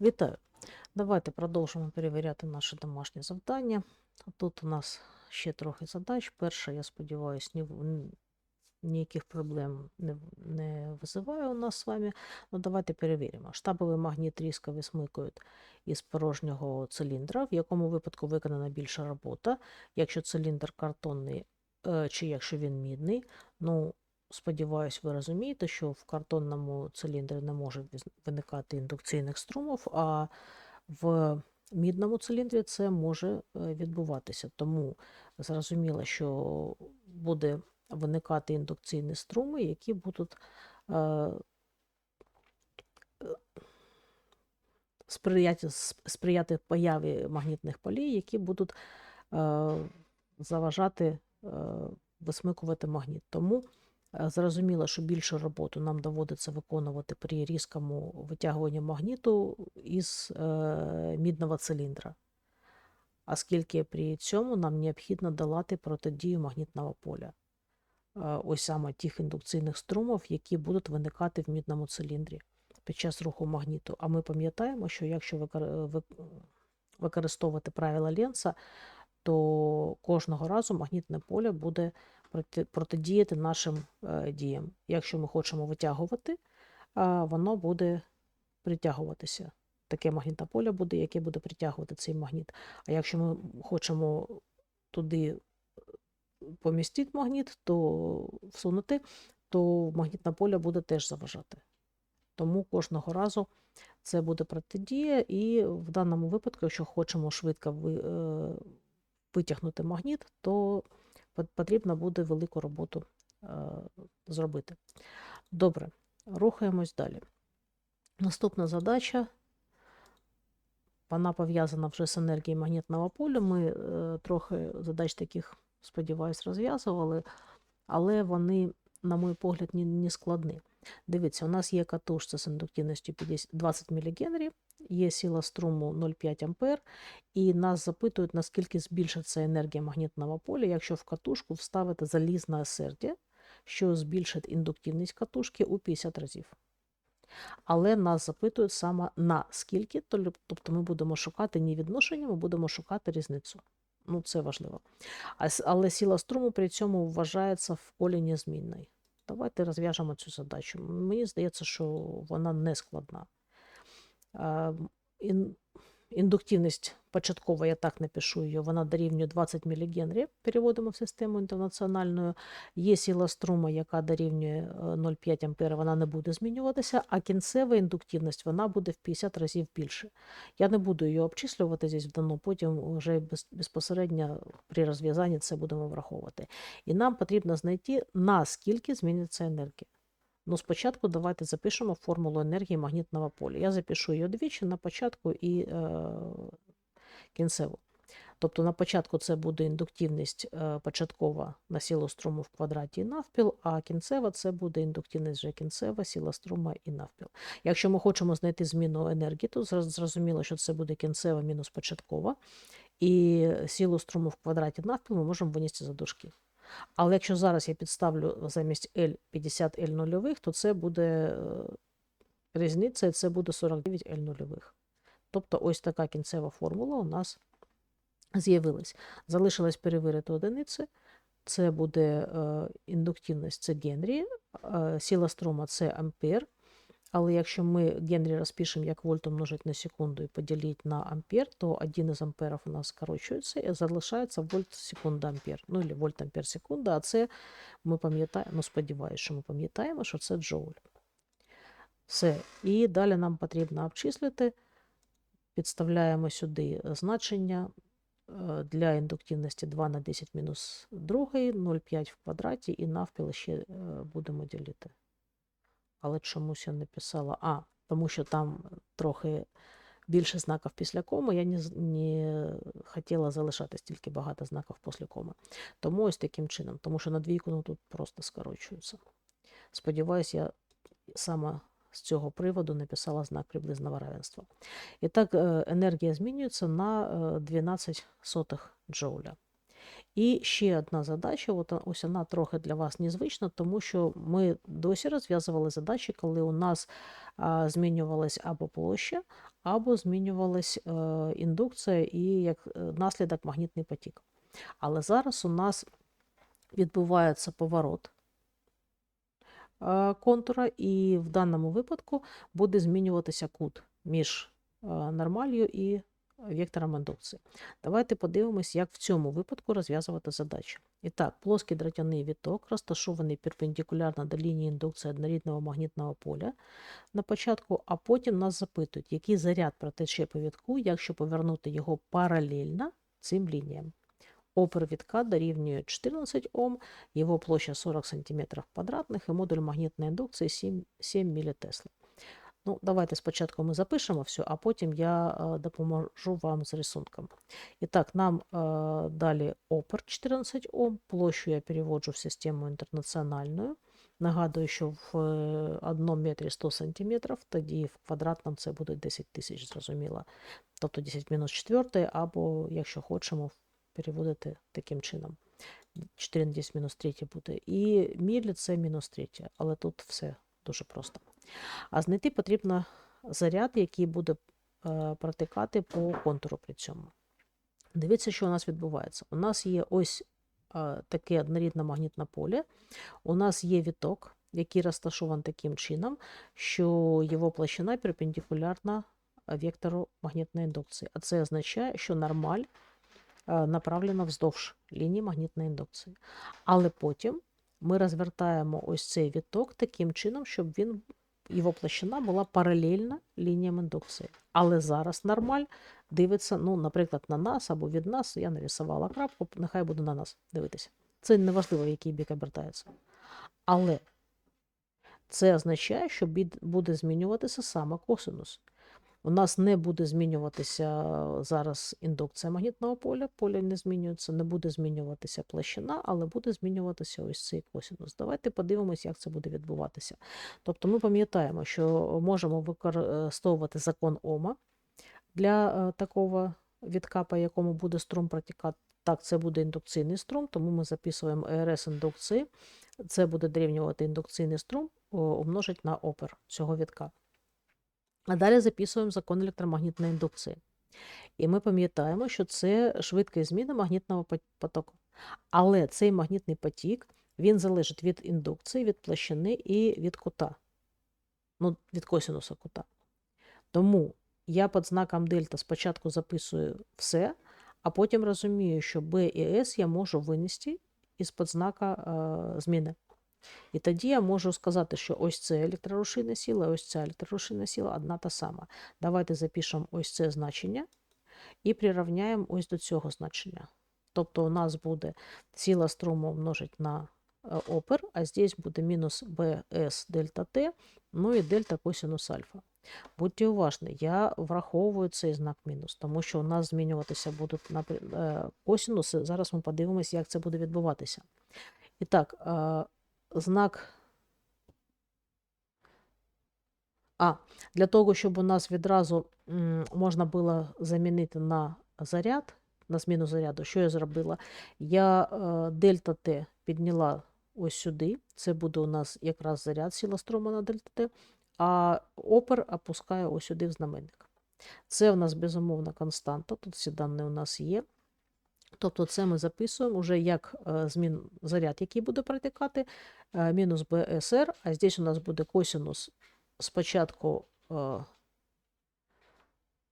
Вітаю! Давайте продовжимо перевіряти наше домашнє завдання. Тут у нас ще трохи задач. Перша, я сподіваюся, ні, ніяких проблем не, не визиває у нас з вами. Ну, давайте перевіримо. Штабовий магніт різко висмикують із порожнього циліндра, в якому випадку виконана більша робота. Якщо циліндр картонний е, чи якщо він мідний, ну, Сподіваюсь, ви розумієте, що в картонному циліндрі не може виникати індукційних струмів, а в мідному циліндрі це може е, відбуватися. Тому зрозуміло, що буде виникати індукційні струми, які будуть е, сприяти, сприяти появі магнітних полей, які будуть е, заважати висмикувати магніт. Тому Зрозуміло, що більшу роботу нам доводиться виконувати при різкому витягуванні магніту із е, мідного циліндра, оскільки при цьому нам необхідно долати протидію магнітного поля. Е, ось саме тих індукційних струмів, які будуть виникати в мідному циліндрі під час руху магніту. А ми пам'ятаємо, що якщо використовувати правила Ленца, то кожного разу магнітне поле буде протидіяти нашим е, діям. Якщо ми хочемо витягувати, воно буде притягуватися. Таке магнітне поле буде, яке буде притягувати цей магніт. А якщо ми хочемо туди помістити магніт, то всунути, то магнітне поле буде теж заважати. Тому кожного разу це буде протидія, і в даному випадку, якщо хочемо швидко е, витягнути магніт, то потрібно буде велику роботу е, зробити. Добре, рухаємось далі. Наступна задача. Вона пов'язана вже з енергією магнітного поля. Ми е, трохи задач таких, сподіваюсь, розв'язували, але вони, на мій погляд, не складні. Дивіться, у нас є катушка з індуктивністю 20 мГ, є сила струму 0,5 А, і нас запитують, наскільки збільшиться енергія магнітного поля, якщо в катушку вставити залізне осердя, що збільшить індуктивність катушки у 50 разів. Але нас запитують саме на скільки, тобто ми будемо шукати не відношення, ми будемо шукати різницю. Ну, це важливо. Але сила струму при цьому вважається в полі незмінною. Давайте розв'яжемо цю задачу. Мені здається, що вона не складна. Індуктивність початкова, я так напишу її, вона дорівнює 20 мілігенрів, переводимо в систему інтернаціональну. Є сила струму, яка дорівнює е, 0,5 ампера, вона не буде змінюватися, а кінцева індуктивність вона буде в 50 разів більше. Я не буду її обчислювати здесь вдано, потім вже безпосередньо при розв'язанні це будемо враховувати. І нам потрібно знайти, наскільки зміниться енергія. Ну, спочатку давайте запишемо формулу енергії магнітного поля. Я запишу її двічі на початку і е, кінцеву. Тобто на початку це буде індуктивність е, початкова на силу струму в квадраті і навпіл, а кінцева це буде індуктивність вже кінцева, сила струму і навпіл. Якщо ми хочемо знайти зміну енергії, то зрозуміло, що це буде кінцева мінус початкова, і силу струму в квадраті навпіл ми можемо винести за дужки. Але якщо зараз я підставлю замість L 50 L нульових, то це буде е, різниця, і це буде 49 L нульових. Тобто ось така кінцева формула у нас з'явилась. Залишилось перевірити одиниці. Це буде е, індуктивність, це Генрі, е, сила струма це ампер. Але якщо ми Генрі розпишемо як вольт умножить на секунду і поділити на ампер, то один із амперів у нас скорочується і залишається вольт секунда ампер. Ну, або вольт ампер секунда, а це ми пам'ятаємо, ну сподіваюся, що ми пам'ятаємо, що це джоуль. Все. І далі нам потрібно обчислити. Підставляємо сюди значення е, для індуктивності 2 на 10 мінус 2, 0,5 в квадраті і навпіл ще е, будемо ділити. Але чомусь я не писала. А, тому що там трохи більше знаків після коми. Я не, не хотіла залишати стільки багато знаків після коми. Тому ось таким чином, тому що на двійку ну, тут просто скорочується. Сподіваюсь, я саме з цього приводу написала знак приблизного равенства. І так, е, енергія змінюється на е, 12 сотих джоуля. І ще одна задача, от ось вона трохи для вас незвична, тому що ми досі розв'язували задачі, коли у нас змінювалась або площа, або змінювалась індукція і як е, наслідок магнітний потік. Але зараз у нас відбувається поворот контура, і в даному випадку буде змінюватися кут між е, нормалью і вектором індукції. Давайте подивимось, як в цьому випадку розв'язувати задачі. І так, плоский дротяний віток розташований перпендикулярно до лінії індукції однорідного магнітного поля на початку, а потім нас запитують, який заряд протече по вітку, якщо повернути його паралельно цим лініям. Опір вітка дорівнює 14 Ом, його площа 40 см квадратних і модуль магнітної індукції 7, 7 мілітесла. Ну, давайте спочатку ми запишемо все, а потім я е, допоможу вам з рисунком. І так, нам е, далі опер 14 Ом, площу я переводжу в систему інтернаціональну. Нагадую, що в е, одному метрі 100 см, тоді в квадратному це буде 10 тисяч, зрозуміло. Тобто 10 мінус 4, або, якщо хочемо, переводити таким чином. 4 на 10 мінус 3 буде. І мілі це мінус 3, але тут все дуже просто. А знайти потрібно заряд, який буде е, протикати по контуру при цьому. Дивіться, що у нас відбувається. У нас є ось е, таке однорідне магнітне поле, у нас є віток, який розташований таким чином, що його площина перпендикулярна вектору магнітної індукції. А це означає, що нормаль е, направлена вздовж лінії магнітної індукції. Але потім ми розвертаємо ось цей віток таким чином, щоб він, його площина була паралельна лініям індукції. Але зараз нормаль дивиться, ну, наприклад, на нас або від нас. Я нарисувала крапку, нехай буде на нас дивитися. Це не важливо, в який бік обертається. Але це означає, що буде змінюватися саме косинус. У нас не буде змінюватися зараз індукція магнітного поля, поле не змінюється, не буде змінюватися площина, але буде змінюватися ось цей косинус. Давайте подивимось, як це буде відбуватися. Тобто ми пам'ятаємо, що можемо використовувати закон Ома для е, такого відка, по якому буде струм протікати. Так, це буде індукційний струм, тому ми записуємо ЕРС індукції. Це буде дорівнювати індукційний струм умножить на опер цього відка. А далі записуємо закон електромагнітної індукції. І ми пам'ятаємо, що це швидкість зміни магнітного потоку. Але цей магнітний потік він залежить від індукції, від площини і від кута. Ну, від косинуса кута. Тому я під знаком дельта спочатку записую все, а потім розумію, що B і S я можу винести із-під знака е, зміни. І тоді я можу сказати, що ось це електрорушійна сила, ось ця електрорушійна сила одна та сама. Давайте запишемо ось це значення і прирівняємо ось до цього значення. Тобто у нас буде сила струму множить на е, опер, а здесь буде мінус BS дельта T, ну і дельта косинус альфа. Будьте уважні, я враховую цей знак мінус, тому що у нас змінюватися будуть е, косинуси. Зараз ми подивимося, як це буде відбуватися. І так, е, знак. А, для того, щоб у нас відразу можна було замінити на заряд, на зміну заряду, що я зробила? Я е, дельта Т підняла ось сюди. Це буде у нас якраз заряд сила струму на дельта Т, а опер опускаю ось сюди в знаменник. Це у нас безумовна константа, тут всі дані у нас є. Тобто це ми записуємо вже як е, змін заряд, який буде протікати, е, мінус БСР, а здесь у нас буде косинус спочатку е,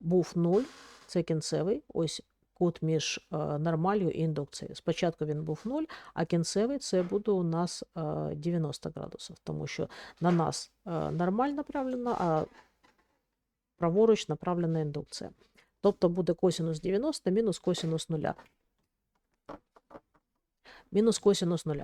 був 0, це кінцевий, ось кут між нормалью і індукцією. Спочатку він був 0, а кінцевий це буде у нас е, 90 градусів, тому що на нас нормаль направлена, а праворуч направлена індукція. Тобто буде косинус 90 мінус косинус 0. Мінус косинус 0.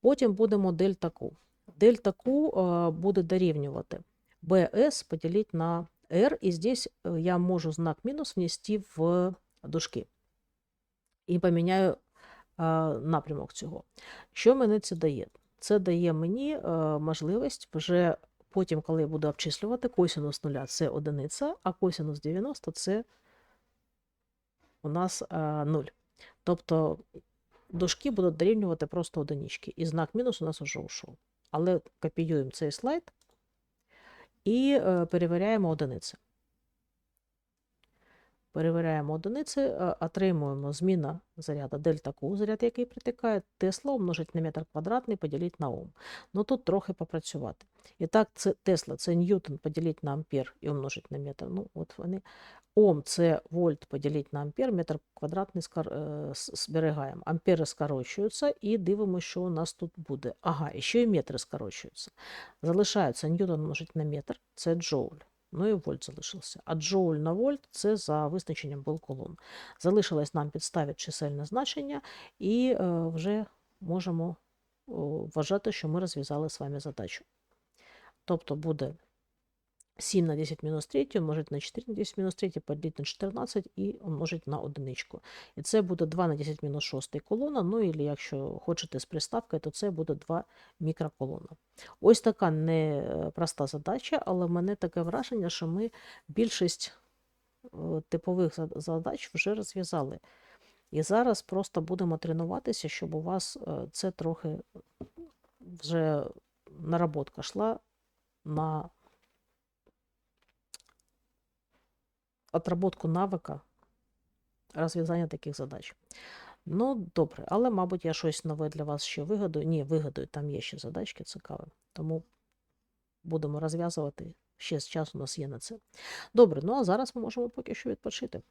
Потім будемо дельта Q. Дельта Q е, буде дорівнювати BS поділити на R, і здесь е, я можу знак мінус внести в дужки. І поміняю е, напрямок цього. Що мені це дає? Це дає мені можливість вже потім, коли я буду обчислювати, косинус 0 це одиниця, а косинус 90 це у нас е, 0. Тобто дужки будуть дорівнювати просто одинички. І знак мінус у нас вже ушов. Але копіюємо цей слайд і е, перевіряємо одиниці. Перевіряємо одиниці, е, отримуємо зміна заряду дельта Q, заряд, який притикає, Тесла умножить на метр квадратний, поділити на Ом. Ну тут трохи попрацювати. І так, це Тесла це Ньютон поділити на ампер і умножить на метр. Ну, от вони. Ом це вольт поділити на ампер, метр квадратний е, зберігаємо. Ампери скорочуються і дивимося, що у нас тут буде. Ага, і ще й метри скорочуються. Залишається Ньютон множить на метр, це джоуль. Ну і вольт залишився. А джоуль на вольт це за визначенням был колон. Залишилось нам підставити чисельне значення, і е, вже можемо вважати, що ми розв'язали з вами задачу. Тобто буде 7 на 10 мінус 3 умножить на 4 на 10 мінус 3 поділити на 14 і умножить на одиничку. І це буде 2 на 10 мінус 6 колона, ну і якщо хочете з приставкою, то це буде 2 мікроколона. Ось така непроста задача, але в мене таке враження, що ми більшість е, типових задач вже розв'язали. І зараз просто будемо тренуватися, щоб у вас е, це трохи вже наработка йшла на отработку навика розв'язання таких задач. Ну, добре, але, мабуть, я щось нове для вас ще вигадую. Ні, вигадую, там є ще задачки цікаві. Тому будемо розв'язувати. Ще з часу у нас є на це. Добре, ну а зараз ми можемо поки що відпочити.